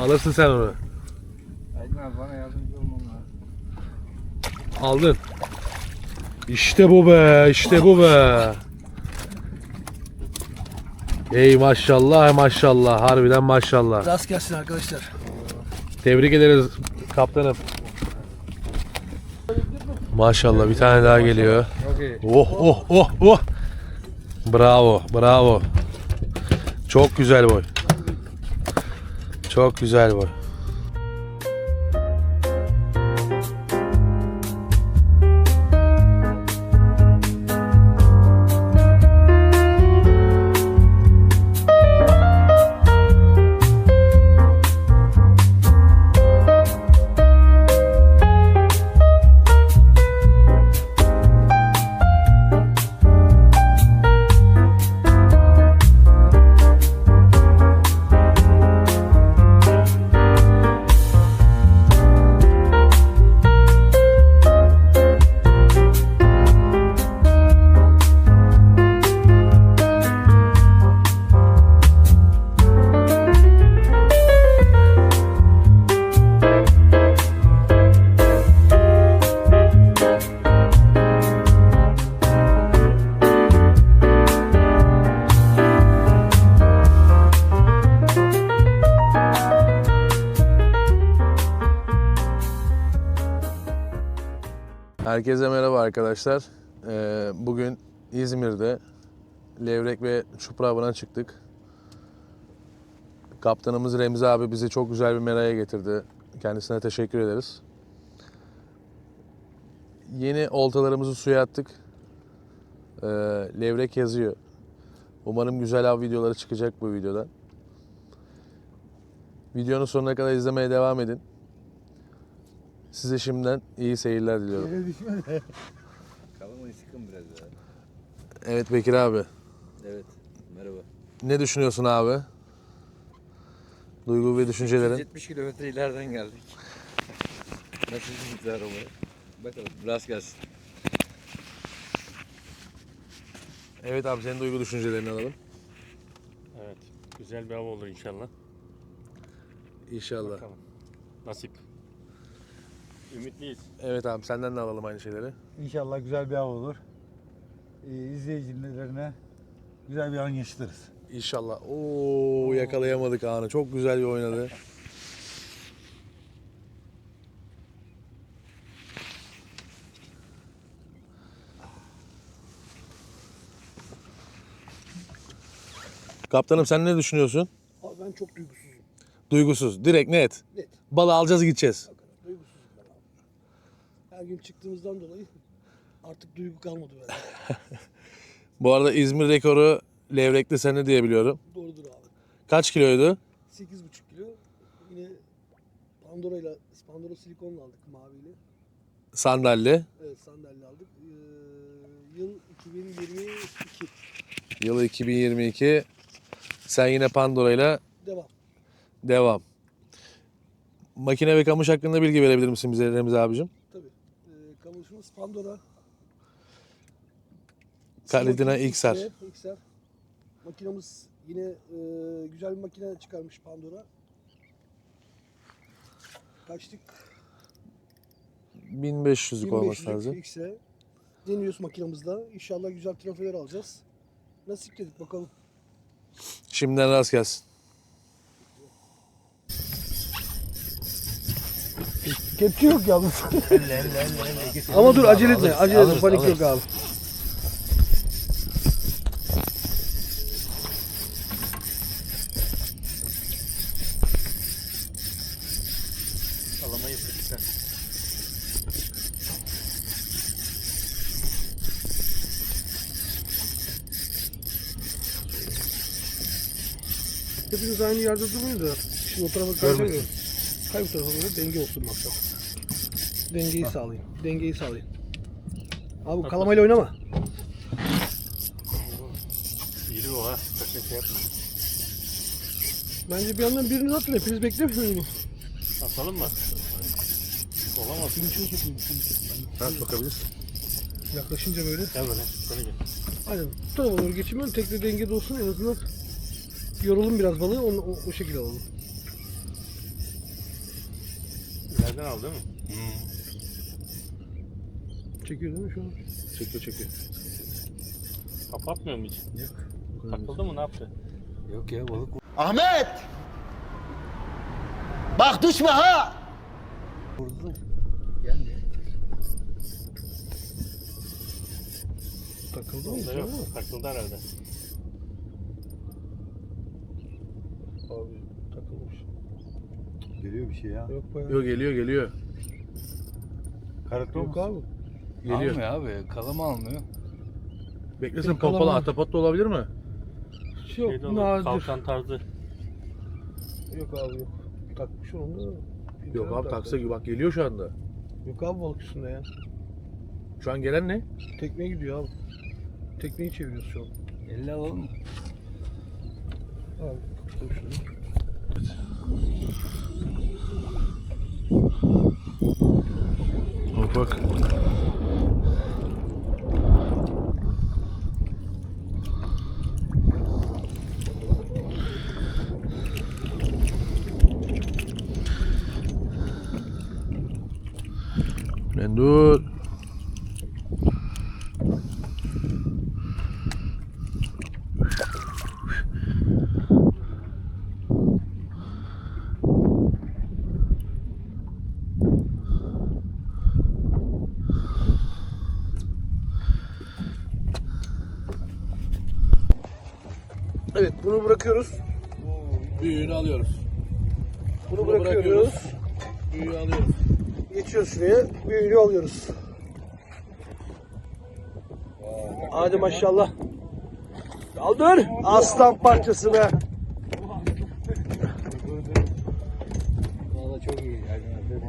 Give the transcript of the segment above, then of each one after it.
Alırsın sen onu. Aydın abi bana yardımcı olman lazım. Aldın. İşte bu be, işte bu be. Ey maşallah maşallah harbiden maşallah. Rast gelsin arkadaşlar. Tebrik ederiz kaptanım. Maşallah bir tane daha geliyor. Oh oh oh oh. Bravo bravo. Çok güzel boy. Çok güzel boy. Herkese merhaba arkadaşlar. Ee, bugün İzmir'de levrek ve çupra avına çıktık. Kaptanımız Remzi abi bizi çok güzel bir meraya getirdi. Kendisine teşekkür ederiz. Yeni oltalarımızı suya attık. Ee, levrek yazıyor. Umarım güzel av videoları çıkacak bu videodan. Videonun sonuna kadar izlemeye devam edin. Size şimdiden iyi seyirler diliyorum. Kalamayı sıkın biraz ya. Evet Bekir abi. Evet. Merhaba. Ne düşünüyorsun abi? Duygu ve düşüncelerin. 70 kilometre ileriden geldik. Nasıl gitti arabaya? Bakalım rast gelsin. Evet abi senin duygu düşüncelerini alalım. Evet. Güzel bir av olur inşallah. İnşallah. Bakalım. Nasip. Ümitliyiz. Evet abi senden de alalım aynı şeyleri. İnşallah güzel bir av olur. Ee, izleyicilerine güzel bir an yaşatırız. İnşallah. Oo yakalayamadık anı. Çok güzel bir oynadı. Kaptanım sen ne düşünüyorsun? Abi ben çok duygusuzum. Duygusuz. Direkt net. Net. Balı alacağız gideceğiz. Hakikaten duygusuzum ben abi. Her gün çıktığımızdan dolayı artık duygu kalmadı bende. Bu arada İzmir rekoru levrekli sende diye biliyorum. Doğrudur abi. Kaç kiloydu? 8,5 kilo. Yine Pandora ile Pandora silikonla aldık maviyle. Sandalye. Evet sandalye aldık. Ee, yıl 2022. Yılı 2022. Sen yine Pandora'yla Devam. devam. Makine ve kamış hakkında bilgi verebilir misin bize Remzi abicim? Pandora. Smoky XR. XR. Makinamız yine e, güzel bir makine çıkarmış Pandora. Kaçtık? 1500'lük olması 1500'lük lazım. X'e. Deniyoruz makinamızda. İnşallah güzel trafeler alacağız. Nasip dedik bakalım. Şimdiden rast gelsin. Kepçe yok yalnız. Ama dur acele etme. Acele etme. Panik yok abi. Alamayı sıkışlar. Hepiniz aynı yerde durmayın da. Şimdi o tarafa kaymıyor. Kay bu tarafa doğru denge olsun maksat. Dengeyi sağlayın. Dengeyi sağlayın. Abi kalamayla oynama. İri o ha. Sakın şey yapma. Bence bir yandan birini atın. Hepiniz beklemiyorsunuz mu? Atalım mı? Olamaz. Şunu çok çok. Rast bakabilirsin. Yaklaşınca böyle. Gel böyle. Sana gel. Aynen. Tarafa doğru geçemiyorum. Tekrar dengede olsun en azından. Yorulun biraz balığı. Onu, o, o şekilde alalım. Nereden aldı değil mi? Çekiyor değil mi şu an? Çekiyor çekiyor. Kapatmıyor mu hiç? Yok. Takıldı mı ne yaptı? Yok ya balık Ahmet! Bak düşme ha! vurdu. Geldi. Takıldı mı? Yok. Takıldı herhalde. Abi takılmış. Geliyor bir şey ya. Yok be. Yok geliyor geliyor. Karaton Yok abi. Geliyor. Almıyor abi. Kalama almıyor. Beklesin Yok, pompalı kalamam. ahtapot da olabilir mi? Yok Şeyde olur, nadir. kalkan tarzı. Yok abi yok. Takmış onu da. Yok abi taksa gibi bak geliyor şu anda. Yok abi balık üstünde ya. Şu an gelen ne? Tekne gidiyor abi. Tekneyi çeviriyoruz şu an. 50 alalım mı? Abi kapatalım şunu. Bak bak. Ben Büyüğünü alıyoruz. Hadi maşallah. Kaldır. Aslan parçası be. Valla çok iyi.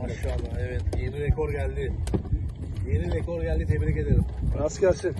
Maşallah evet. Yeni rekor geldi. Yeni rekor geldi. Tebrik ederim. Rast gelsin.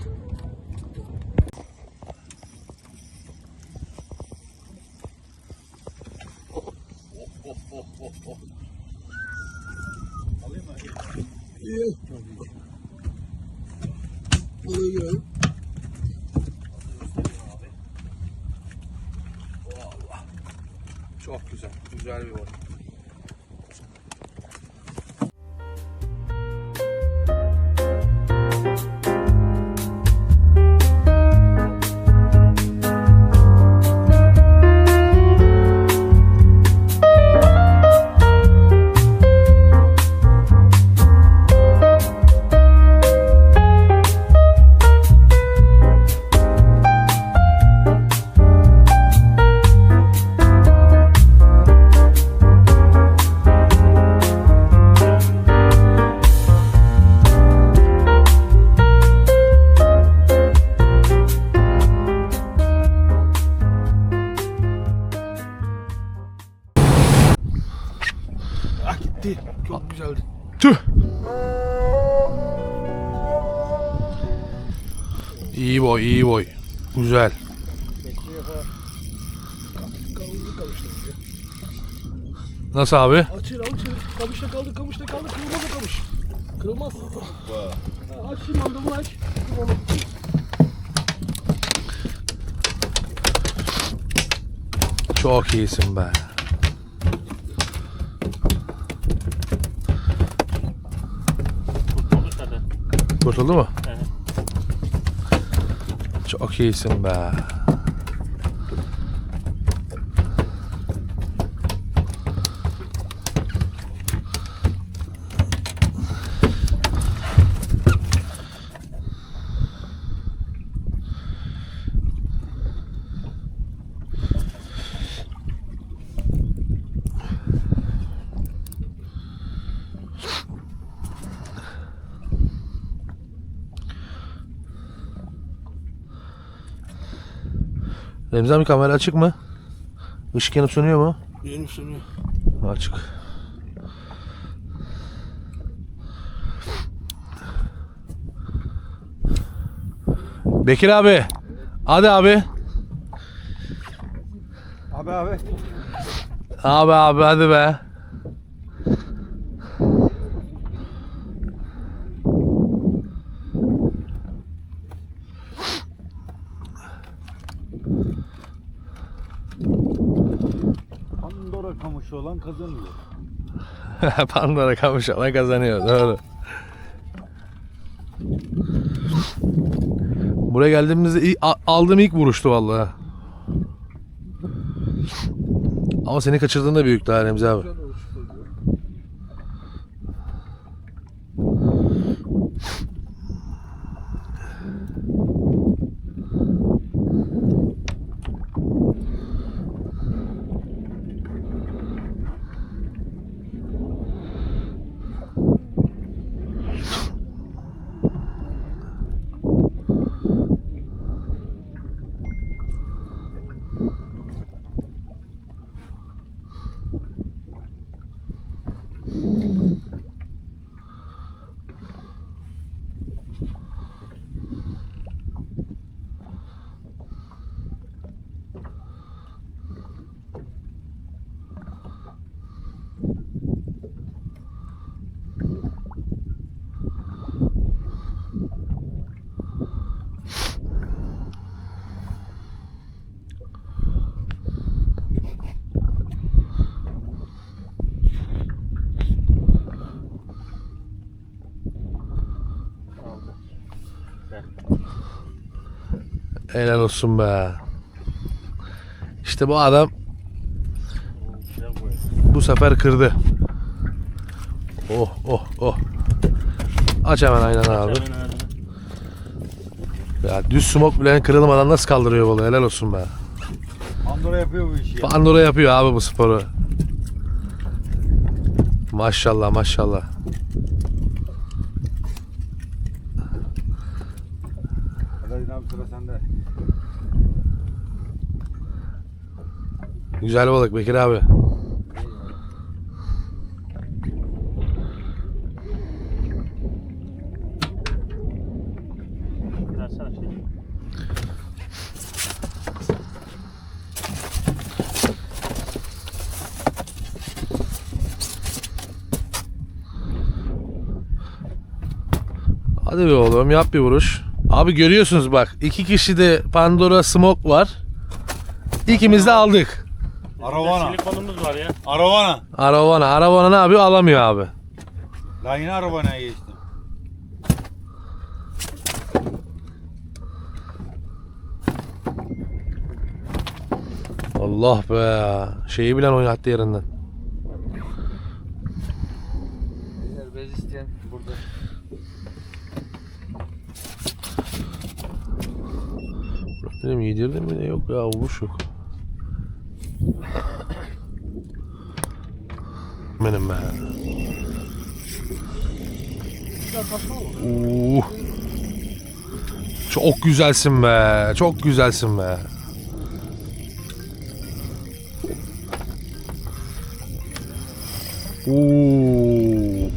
İyi boy, iyi boy. Güzel. Nasıl abi? Açır avuç kamışta kaldı kamışta kaldı kırılmaz o kamış. Kırılmaz. Aç şimdi mandalını aç. Onu. Çok iyisin be. Kurtuldu mu? Evet. Çok iyisin be. Remzi abi kamera açık mı? Işık yanıp sönüyor mu? Benim sönüyor. Açık. Bekir abi. Hadi abi. Abi abi. Abi abi hadi be. Pandora kamışı olan kazanıyor. Pandora kamış alan kazanıyor. Doğru. Buraya geldiğimizde aldığım ilk vuruştu vallahi. Ama seni kaçırdığında büyük daha Remzi abi. Güzel olmuş çocuğu. Aldı. Gel. Helal olsun be. İşte bu adam bu. sefer kırdı. Oh oh oh. Aç hemen aynen abi. Ya düz smoke bile kırılmadan nasıl kaldırıyor balığı helal olsun be. Pandora yapıyor bu işi. Pandora yapıyor abi bu sporu. Maşallah maşallah. Hadi Aydın abi sıra sende. Güzel balık Bekir abi. Hadi be oğlum yap bir vuruş. Abi görüyorsunuz bak iki kişi de Pandora Smoke var. İkimiz de aldık. Aravana. Silikonumuz var ya. Aravana. Aravana. Aravana ne yapıyor? Alamıyor abi. Daha yine arabanaya geçtim. Allah be. Şeyi bilen oynattı yerinden. Beyler bez isteyen burada. Dedim yedirdim mi de yok ya vuruş yok. Benim be. Uh. Çok güzelsin be. Çok güzelsin be. Oo.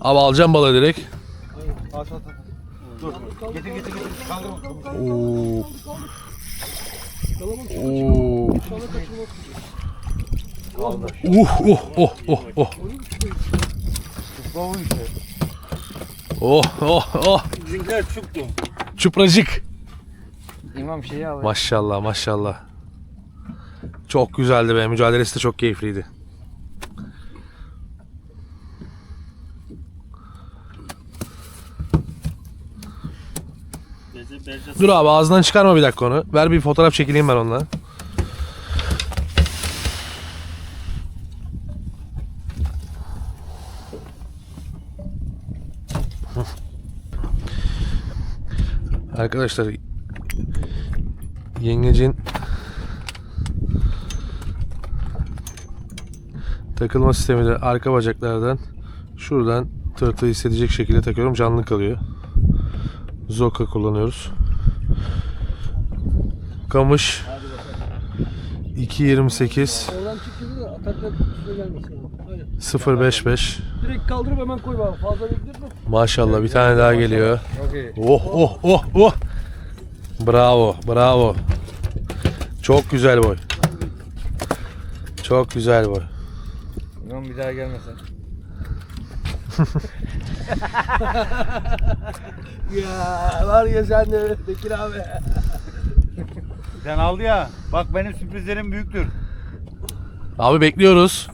Abi alacağım balığı direkt. At. Getir getir getir. Kaldır. Oo. Oo. Uh oh oh oh oh. Oh oh oh. Bizimkiler çuktu. Çupracık. İmam şeyi al. Maşallah maşallah. Çok güzeldi be. Mücadelesi de çok keyifliydi. Dur abi ağzından çıkarma bir dakika onu. Ver bir fotoğraf çekileyim ben onunla. Arkadaşlar yengecin takılma sistemi de arka bacaklardan şuradan tırtığı hissedecek şekilde takıyorum canlı kalıyor. Zoka kullanıyoruz. Kamış 2.28 Oradan çık gibi de atakla üstüne gelmesin ama. Aynen. 0.55 Direkt kaldırıp hemen koy bana. Fazla bekletme. Maşallah bir tane daha geliyor. Oh oh oh oh. Bravo bravo. Çok güzel boy. Çok güzel boy. İmam bir daha gelmesin. Ya var ya sen de Bekir abi. Sen aldı ya. Bak benim sürprizlerim büyüktür. Abi bekliyoruz.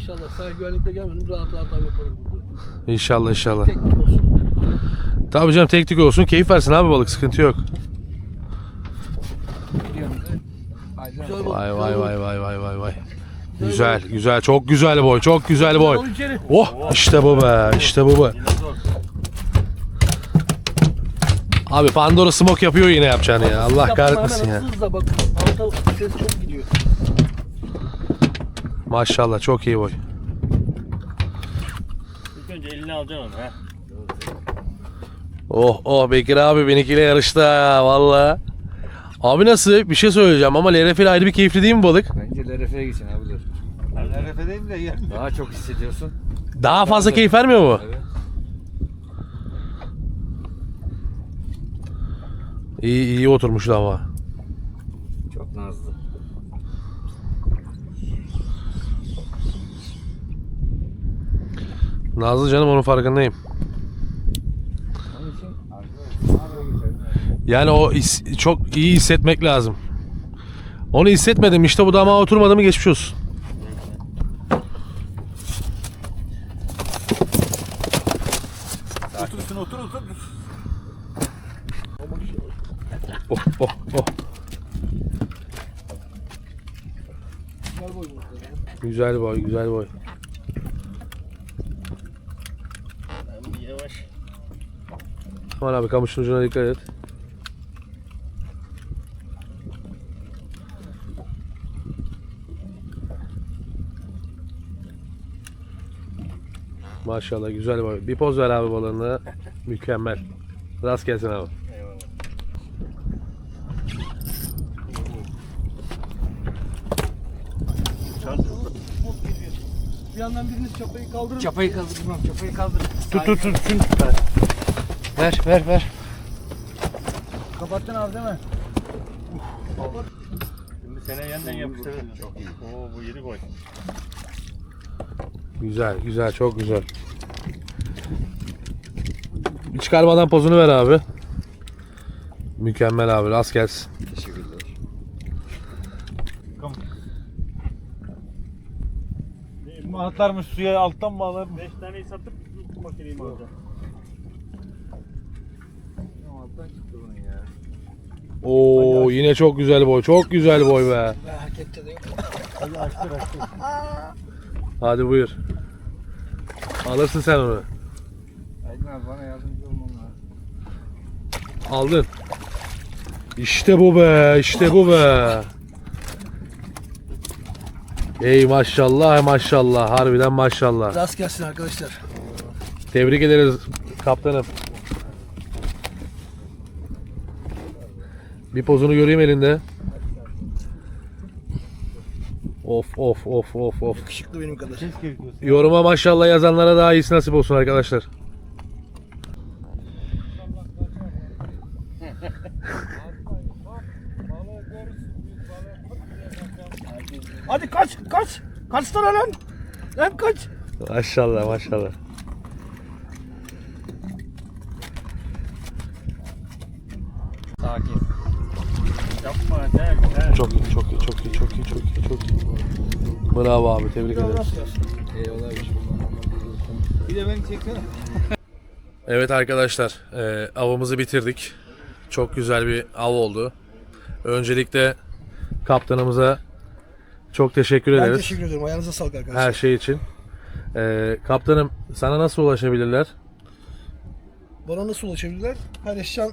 İnşallah sahil güvenlikte gelmedim. Rahat rahat av yaparım burada. İnşallah inşallah. Teknik olsun. Tabii canım teknik olsun keyif versin abi balık sıkıntı yok. Güzel balık. Vay güzel vay balık. vay vay vay vay vay. Güzel güzel çok güzel boy çok güzel boy. Al içeri. Oh işte bu be işte bu be. Abi Pandora smoke yapıyor yine yapacağını ya. Allah kahretmesin ya. hızla bak. Alta ses çok gidiyor. Maşallah çok iyi boy. İlk önce elini alacaksın onu. He. Oh oh Bekir abi benimkiyle yarıştı ha valla. Abi nasıl? Bir şey söyleyeceğim ama LRF'li ayrı bir keyifli değil mi balık? Bence LRF'ye gitsin abiler. Ben RF'deyim de yer Daha çok hissediyorsun. Daha fazla keyif vermiyor mu? Evet. İyi iyi oturmuştu ama. Çok nazlı. Nazlı canım onun farkındayım. Yani o his- çok iyi hissetmek lazım. Onu hissetmedim işte bu damağa oturmadı mı geçmiş olsun. Otur üstüne otur otur. Oh oh oh. Güzel boy bu. Güzel boy güzel boy. Yavaş. Aman abi kamışın ucuna dikkat et. Maşallah güzel boy. Bir poz ver abi balığına. Mükemmel. Rast gelsin abi. Yandan biriniz çapayı kaldırın. Çapayı kaldır İmam, çapayı kaldır. Tut tut tut. tut. Ver, ver, ver. Kapattın abi değil mi? Şimdi sene yeniden yapıştırır. Çok iyi. Oo bu yedi boy. Güzel güzel çok güzel. Çıkarmadan pozunu ver abi. Mükemmel abi rast gelsin. Teşekkürler. Atlarmış suya alttan bağlar. 5 taneyi satıp bu makineyi mi alacağım? Alttan çıktı bunun ya. Oo yine çok güzel boy. Çok güzel boy be. Etti de yok. Hadi açtır açtır. Hadi buyur. Alırsın sen onu. Aydın abi bana yardımcı olman lazım. Aldın. İşte bu be. işte bu be. Ey maşallah maşallah. Harbiden maşallah. Rast gelsin arkadaşlar. Tebrik ederiz kaptanım. Bir pozunu göreyim elinde. Of of of of of. Yakışıklı benim kadar. Yoruma maşallah yazanlara daha iyisi nasip olsun arkadaşlar. Hadi kaç kaç. Tane lan. Lan kaç. Maşallah maşallah. Sakin. Yapma der der. Çok iyi çok iyi çok iyi çok iyi çok iyi çok iyi. Bravo abi tebrik ederim. Eyvallah. Bir de beni çeksene. Evet arkadaşlar e, avımızı bitirdik. Çok güzel bir av oldu. Öncelikle kaptanımıza çok teşekkür Ben ederiz. teşekkür ederim. Ayağınıza sağlık arkadaşlar. Her şey için. E, kaptanım sana nasıl ulaşabilirler? Bana nasıl ulaşabilirler? Paylaşacağım.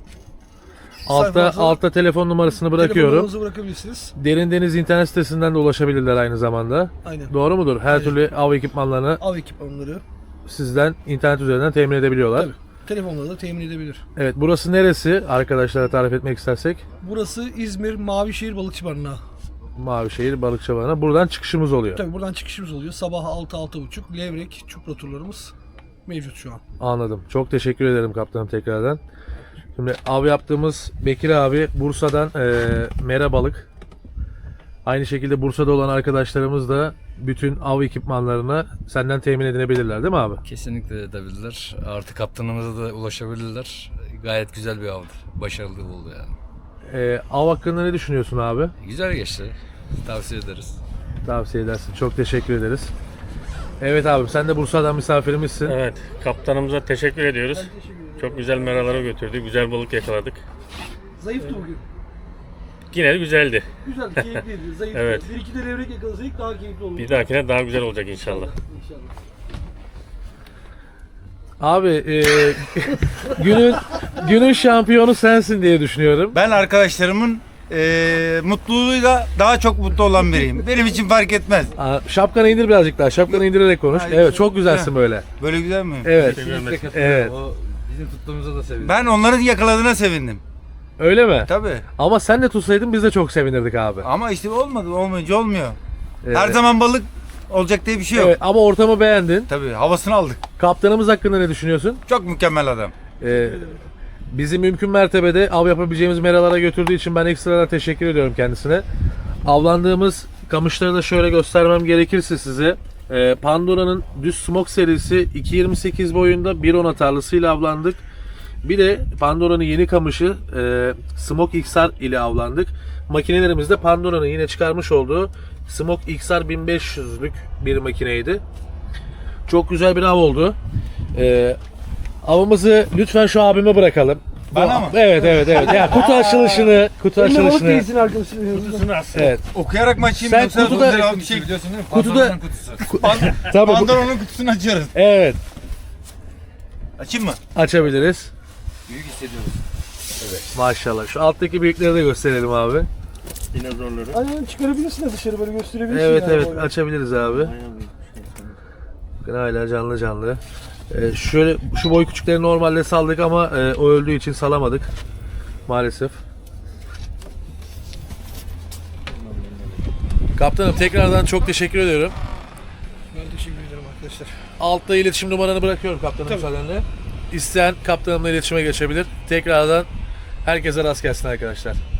Altta altta telefon numarasını bırakıyorum. bırakabilirsiniz. Derin Deniz internet sitesinden de ulaşabilirler aynı zamanda. Aynen. Doğru mudur? Her Evet. türlü av ekipmanlarını Av ekipmanları. sizden internet üzerinden temin edebiliyorlar. Tabii. Telefonla da temin edebilir. Evet burası neresi? Arkadaşlara tarif etmek istersek. Burası İzmir Mavişehir Balıkçı Barınağı. Mavişehir Balıkçıbalı'na. Buradan çıkışımız oluyor. Tabii buradan çıkışımız oluyor. Sabah 6-6.30 levrek, çupra turlarımız mevcut şu an. Anladım. Çok teşekkür ederim kaptanım tekrardan. Şimdi av yaptığımız Bekir abi Bursa'dan eee Mera Balık. Aynı şekilde Bursa'da olan arkadaşlarımız da bütün av ekipmanlarını senden temin edinebilirler değil mi abi? Kesinlikle edebilirler. Artı kaptanımıza da ulaşabilirler. Gayet güzel bir avdı. Başarılı oldu yani. Ee, av hakkında ne düşünüyorsun abi? Güzel geçti. Tavsiye ederiz. Tavsiye edersin. Çok teşekkür ederiz. Evet abim sen de Bursa'dan misafirimizsin. Evet, kaptanımıza teşekkür ediyoruz. Çok güzel meralara götürdü. Güzel balık yakaladık. Zayıftı bugün. Yine de güzeldi. Güzel, keyifliydi. Zayıftı. Evet. Bir iki de levrek yakalasaydık daha keyifli olurdu. Bir dahakine daha güzel olacak inşallah. İnşallah. Abi e, günün günün şampiyonu sensin diye düşünüyorum. Ben arkadaşlarımın eee mutluluğuyla daha çok mutlu olan biriyim. Benim için fark etmez. Aa, Şapkanı indir birazcık daha. Şapkanı indirerek konuş. Ay, Evet çok güzelsin böyle. Böyle güzel mi? Evet. Evet. O bizim tuttuğumuza da sevindim. Ben onların yakaladığına sevindim. Öyle mi? Tabii. Ama sen de tutsaydın biz de çok sevinirdik abi. Ama işte olmadı. Olmayınca olmuyor. Evet. Her zaman balık olacak diye bir şey yok. Evet, ama ortamı beğendin. Tabii havasını aldık. Kaptanımız hakkında ne düşünüyorsun? Çok mükemmel adam. Ee, bizi mümkün mertebede av yapabileceğimiz meralara götürdüğü için ben ekstradan teşekkür ediyorum kendisine. Avlandığımız kamışları da şöyle göstermem gerekirse size. Ee, Pandora'nın düz smoke serisi 2.28 boyunda 1.10 atarlısıyla avlandık. Bir de Pandora'nın yeni kamışı e, Smoke XR ile avlandık. Makinelerimizde Pandora'nın yine çıkarmış olduğu Smoke XR 1500'lük bir makineydi. Çok güzel bir av oldu. Ee, avımızı lütfen şu abime bırakalım. Bana mı? Evet evet evet. Ya kutu açılışını, kutu Eline balık açılışını. değilsin atsın. Evet. Okuyarak mı açayım Sen yoksa kutuda- özel bir şey. Biliyorsun değil mi? Kutuda- Pandora'nın kutusu. Pan- Tabii bu- Pandora'nın kutusunu açıyoruz. Evet. Açayım mı? Açabiliriz. Büyük hissediyoruz. Maşallah. Şu alttaki büyükleri de gösterelim abi. Dinozorları. Aynen çıkarabilirsin de dışarı böyle gösterebilirsin. Evet yani evet böyle. açabiliriz abi. Aynen. Bakın hala canlı canlı. Ee, şöyle şu boy küçükleri normalde saldık ama e, o öldüğü için salamadık. Maalesef. Kaptanım tekrardan çok teşekkür ediyorum. Ben teşekkür ederim arkadaşlar. Altta iletişim numaranı bırakıyorum kaptanım müsaadenle. İsteyen kaptanımla iletişime geçebilir. Tekrardan herkese rast gelsin arkadaşlar.